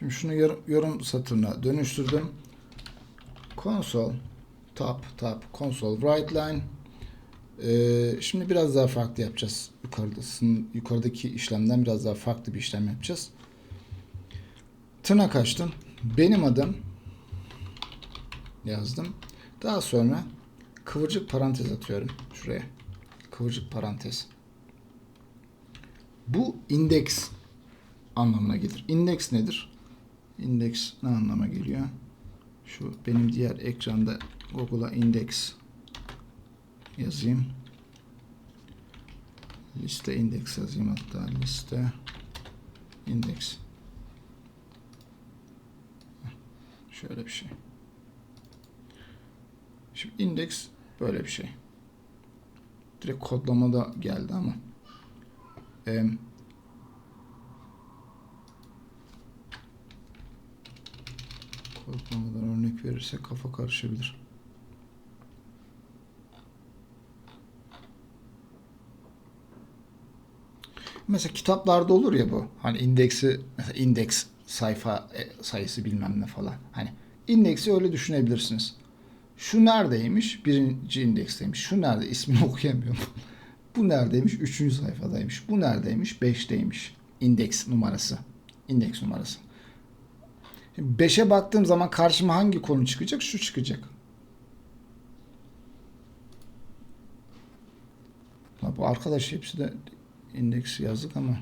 Şimdi şunu yor- yorum satırına dönüştürdüm. Console tab tab console write line Ee, şimdi biraz daha farklı yapacağız. Yukarıdasın, yukarıdaki işlemden biraz daha farklı bir işlem yapacağız. Tırnak açtım. Benim adım yazdım. Daha sonra kıvırcık parantez atıyorum şuraya. Kıvırcık parantez. Bu indeks anlamına gelir. Indeks nedir? Indeks ne anlama geliyor? Şu benim diğer ekranda Google'a indeks yazayım. Liste indeks yazayım hatta liste indeks. Şöyle bir şey. Şimdi indeks böyle bir şey. Direkt kodlamada geldi ama. Ee, kodlamadan örnek verirse kafa karışabilir. Mesela kitaplarda olur ya bu. Hani indeksi mesela indeks sayfa e, sayısı bilmem ne falan. Hani indeksi öyle düşünebilirsiniz. Şu neredeymiş? Birinci indeksteymiş. Şu nerede? İsmini okuyamıyorum. bu neredeymiş? Üçüncü sayfadaymış. Bu neredeymiş? Beşteymiş. İndeks numarası. İndeks numarası. Şimdi beşe baktığım zaman karşıma hangi konu çıkacak? Şu çıkacak. Ha, bu arkadaş hepsi de indeks yazdık ama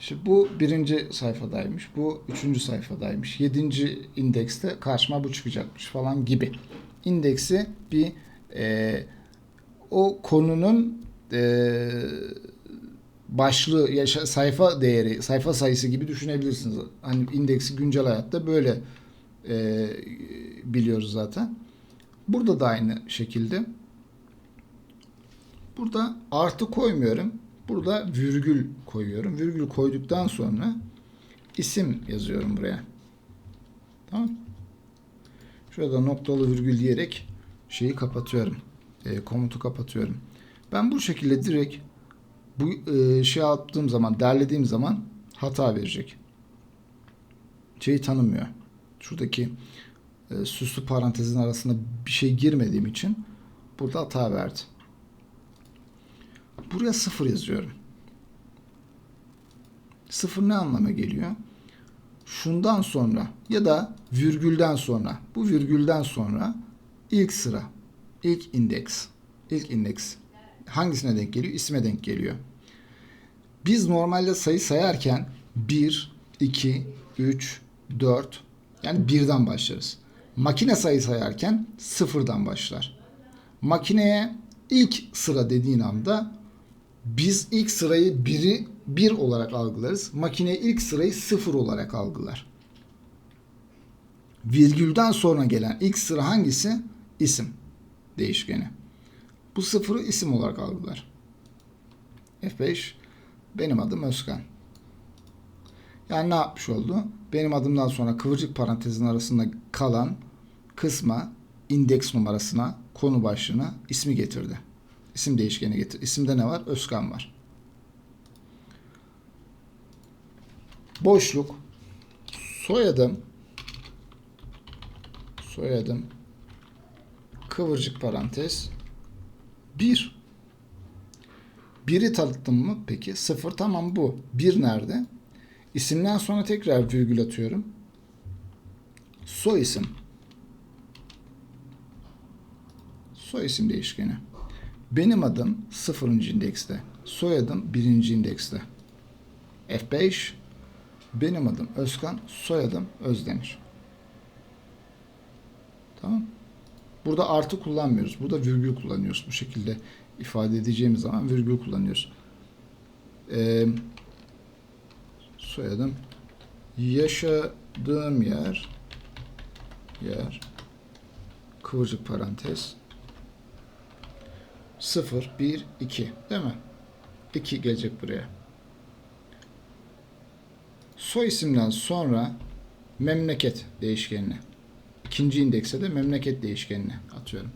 işte bu birinci sayfadaymış. Bu üçüncü sayfadaymış. Yedinci indekste karşıma bu çıkacakmış falan gibi. İndeksi bir e, o konunun e, başlığı yaşa, sayfa değeri, sayfa sayısı gibi düşünebilirsiniz. Hani indeksi güncel hayatta böyle e, biliyoruz zaten. Burada da aynı şekilde. Burada artı koymuyorum. Burada virgül koyuyorum. Virgül koyduktan sonra isim yazıyorum buraya. Tamam. Şurada noktalı virgül diyerek şeyi kapatıyorum. E, komutu kapatıyorum. Ben bu şekilde direkt bu e, şey yaptığım zaman, derlediğim zaman hata verecek. Şeyi tanımıyor. Şuradaki e, süslü parantezin arasında bir şey girmediğim için burada hata verdi. Buraya sıfır yazıyorum. Sıfır ne anlama geliyor? Şundan sonra ya da virgülden sonra, bu virgülden sonra ilk sıra, ilk indeks, ilk indeks hangisine denk geliyor? İsme denk geliyor. Biz normalde sayı sayarken 1, 2, 3, 4 yani birden başlarız. Makine sayı sayarken sıfırdan başlar. Makineye ilk sıra dediğin anda biz ilk sırayı biri bir olarak algılarız. Makine ilk sırayı sıfır olarak algılar. Virgülden sonra gelen ilk sıra hangisi? İsim değişkeni. Bu sıfırı isim olarak algılar. F5 benim adım Özkan. Yani ne yapmış oldu? Benim adımdan sonra kıvırcık parantezin arasında kalan kısma indeks numarasına, konu başlığına ismi getirdi. İsim değişkeni getir. İsimde ne var? Özkan var. Boşluk. Soyadım. Soyadım. Kıvırcık parantez. 1. Biri tanıttım mı? Peki. Sıfır tamam bu. Bir nerede? İsimden sonra tekrar virgül atıyorum. Soy isim. Soy isim değişkeni. Benim adım sıfırıncı indekste. Soyadım birinci indekste. F5 benim adım Özkan, soyadım Özdemir. Tamam. Burada artı kullanmıyoruz. Burada virgül kullanıyoruz. Bu şekilde ifade edeceğimiz zaman virgül kullanıyoruz. Ee, soyadım yaşadığım yer yer kıvırcık parantez 0 1 2 değil mi? 2 gelecek buraya. Soy isimden sonra memleket değişkenini. İkinci indekse de memleket değişkenini atıyorum.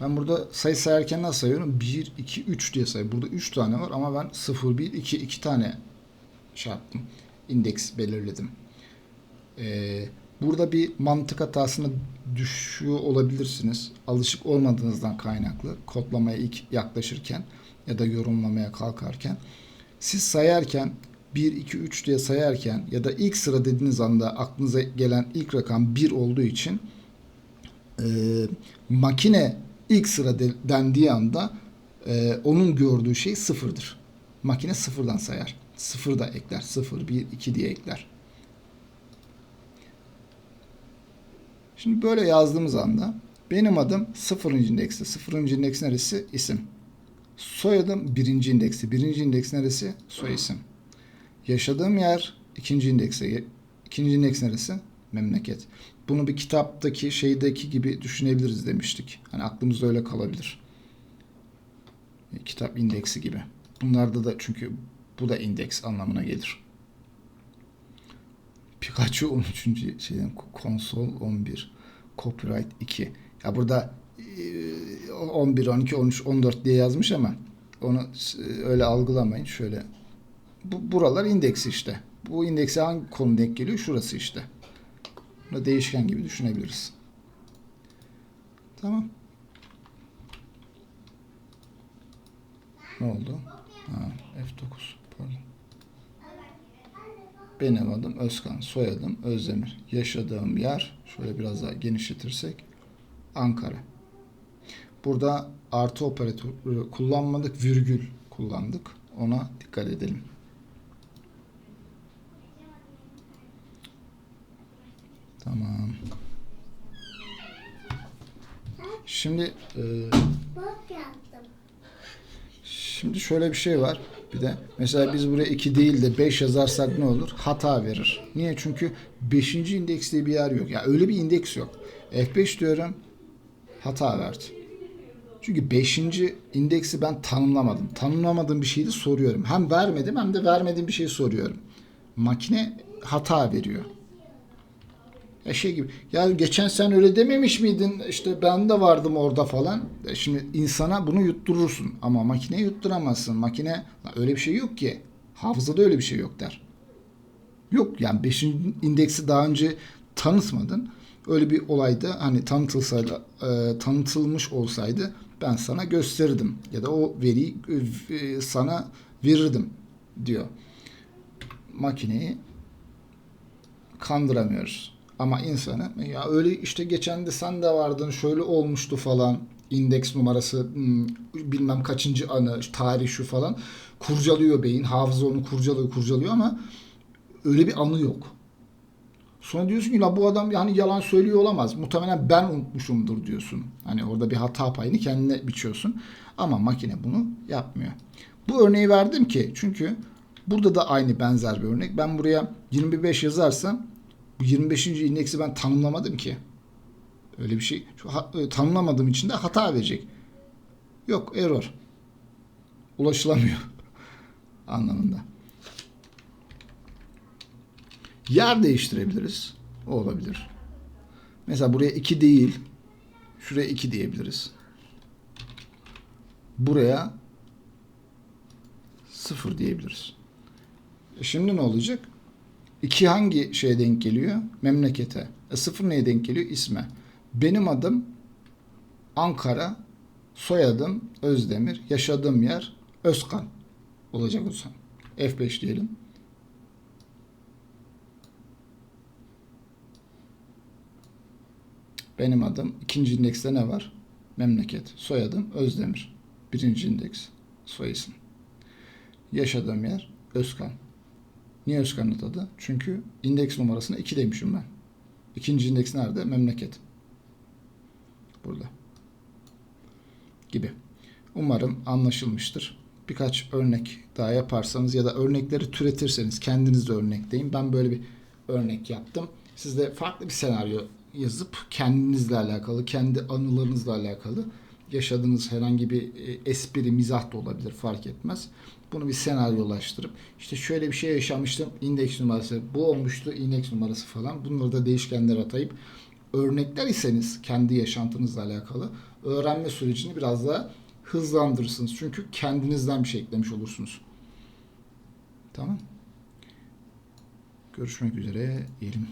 Ben burada sayı sayarken nasıl sayıyorum? 1, 2, 3 diye sayıyorum. Burada 3 tane var ama ben 0, 1, 2, 2 tane şey yaptım. İndeks belirledim. Ee, burada bir mantık hatasına düşüyor olabilirsiniz. Alışık olmadığınızdan kaynaklı kodlamaya ilk yaklaşırken ya da yorumlamaya kalkarken siz sayarken 1, 2, 3 diye sayarken ya da ilk sıra dediğiniz anda aklınıza gelen ilk rakam 1 olduğu için e, makine ilk sıra de- dendiği anda e, onun gördüğü şey sıfırdır. Makine sıfırdan sayar. Sıfır da ekler. Sıfır, bir, iki diye ekler. Şimdi böyle yazdığımız anda benim adım sıfırıncı indekste. Sıfırıncı indeks neresi? İsim. Soyadım birinci indeksi. Birinci indeks neresi? Soy isim. Yaşadığım yer ikinci indekse. İkinci indeks neresi? Memleket. Bunu bir kitaptaki şeydeki gibi düşünebiliriz demiştik. Hani aklımızda öyle kalabilir. E, Kitap indeksi gibi. Bunlarda da çünkü bu da indeks anlamına gelir. Pikachu 13. şeyden konsol 11 copyright 2. Ya burada e, 11, 12, 13, 14 diye yazmış ama onu e, öyle algılamayın. Şöyle bu buralar indeksi işte. Bu indekse hangi konu denk geliyor? Şurası işte. Bunu değişken gibi düşünebiliriz. Tamam. Ne oldu? Ha, F9. Pardon. Benim adım Özkan, soyadım Özdemir. Yaşadığım yer, şöyle biraz daha genişletirsek, Ankara. Burada artı operatörü kullanmadık, virgül kullandık. Ona dikkat edelim. Tamam. Şimdi e. Şimdi şöyle bir şey var. Bir de mesela biz buraya 2 değil de 5 yazarsak ne olur? Hata verir. Niye? Çünkü 5. indeks diye bir yer yok. Ya öyle bir indeks yok. F5 diyorum hata verdi. Çünkü 5. indeksi ben tanımlamadım. Tanımlamadığım bir şeyi de soruyorum. Hem vermedim hem de vermediğim bir şeyi soruyorum. Makine hata veriyor. Ya şey gibi. Ya geçen sen öyle dememiş miydin? İşte ben de vardım orada falan. E Şimdi insana bunu yutturursun ama makineye yutturamazsın. Makine "Lan öyle bir şey yok ki. Hafızada öyle bir şey yok der. Yok yani 5. indeksi daha önce tanıtmadın. Öyle bir olayda hani tanıtılsaydı, e, tanıtılmış olsaydı ben sana gösterirdim ya da o veriyi e, sana verirdim diyor. Makineyi kandıramıyoruz. Ama insanı ya öyle işte geçen de sen de vardın şöyle olmuştu falan indeks numarası hmm, bilmem kaçıncı anı tarih şu falan kurcalıyor beyin hafıza onu kurcalıyor kurcalıyor ama öyle bir anı yok. Sonra diyorsun ki bu adam yani yalan söylüyor olamaz. Muhtemelen ben unutmuşumdur diyorsun. Hani orada bir hata payını kendine biçiyorsun. Ama makine bunu yapmıyor. Bu örneği verdim ki çünkü burada da aynı benzer bir örnek. Ben buraya 25 yazarsam bu 25. indeksi ben tanımlamadım ki. Öyle bir şey e, tanımlamadığım için de hata verecek. Yok error. Ulaşılamıyor anlamında. Yer değiştirebiliriz. O olabilir. Mesela buraya 2 değil. Şuraya 2 diyebiliriz. Buraya 0 diyebiliriz. E şimdi ne olacak? 2 hangi şeye denk geliyor? Memlekete. E 0 neye denk geliyor? İsme. Benim adım Ankara, soyadım Özdemir, yaşadığım yer Özkan olacak o zaman. F5 diyelim. Benim adım ikinci indekste ne var? Memleket. Soyadım Özdemir. Birinci indeks. Soy isim. Yaşadığım yer Özkan. Niye Özkan'ın adı? Çünkü indeks numarasına 2 demişim ben. İkinci indeks nerede? Memleket. Burada. Gibi. Umarım anlaşılmıştır. Birkaç örnek daha yaparsanız ya da örnekleri türetirseniz kendiniz de örnekleyin. Ben böyle bir örnek yaptım. Siz de farklı bir senaryo yazıp kendinizle alakalı, kendi anılarınızla alakalı yaşadığınız herhangi bir e, espri, mizah da olabilir fark etmez. Bunu bir senaryolaştırıp işte şöyle bir şey yaşamıştım indeks numarası bu olmuştu indeks numarası falan bunları da değişkenler atayıp örnekler iseniz kendi yaşantınızla alakalı öğrenme sürecini biraz daha hızlandırırsınız. Çünkü kendinizden bir şey eklemiş olursunuz. Tamam. Görüşmek üzere diyelim.